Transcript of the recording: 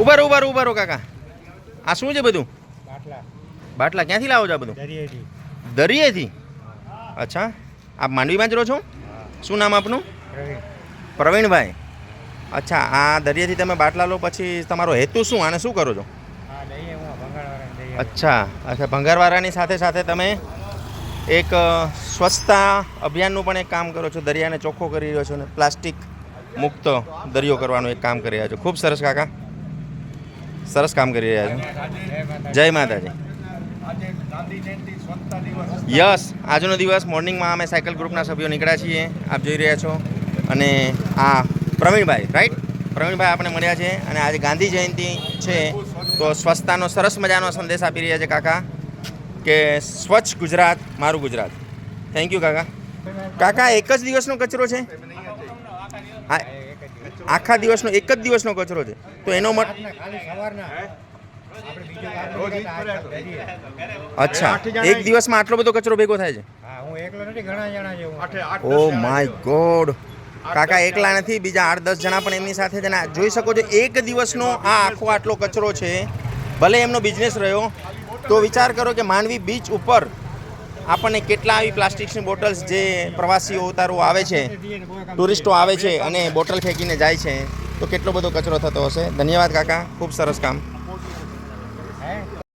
ઉભારો ઉભારો ઉભારો કાકા. આ શું છે બધું? બાટલા. બાટલા ક્યાંથી લાવો છો આ બધું? દરિયેથી. દરિયેથી? અચ્છા. આપ માંડવીમાં જ રહો છો? શું નામ આપનું? પ્રવીણભાઈ. અચ્છા આ દરિયેથી તમે બાટલા લો પછી તમારો હેતુ શું? આને શું કરો છો? અચ્છા અચ્છા ભંગારવાળાની સાથે સાથે તમે એક સ્વચ્છતા અભિયાનનું પણ એક કામ કરો છો. દરિયાને ચોખ્ખો કરી રહ્યો છો ને પ્લાસ્ટિક મુક્ત દરિયો કરવાનું એક કામ કરી રહ્યા છો. ખૂબ સરસ કાકા. સરસ કામ કરી રહ્યા છો. જય માતાજી. યસ, આજનો દિવસ મોર્નિંગમાં અમે સાયકલ ગ્રુપના સભ્યો નીકળ્યા છીએ. આપ જોઈ રહ્યા છો. અને આ પ્રવીણભાઈ રાઈટ પ્રવીણભાઈ આપણે મળ્યા છે અને આજે ગાંધી જયંતિ છે, તો સ્વચ્છતાનો સરસ મજાનો સંદેશ આપી રહ્યા છે કાકા કે સ્વચ્છ ગુજરાત, મારું ગુજરાત. થેન્ક યુ કાકા. કાકા, એક જ દિવસનો કચરો છે? આ આખા દિવસનો એક જ દિવસનો કચરો છે. તો એનો. અચ્છા. એક દિવસમાં આટલો બધો કચરો ભેગો થાય છે? હા હું એકલો નથી ઘણા જણા જેવું. Oh my God. કાકા એકલા નથી બીજા આઠ દસ જણા પણ એમની સાથે છે જોઈ શકો છો એક દિવસનો આ આખો આટલો કચરો છે. ભલે એમનો બિઝનેસ રહ્યો તો વિચાર કરો કે માંડવી બીચ ઉપર આપણને કેટલા આવી પ્લાસ્ટિકની બોટલ્સ જે પ્રવાસીઓ ઉતારો આવે છે, ટુરિસ્ટો આવે છે અને બોટલ ફેંકીને જાય છે, તો કેટલો બધો કચરો થતો હશે? ધન્યવાદ કાકા, ખૂબ સરસ કામ.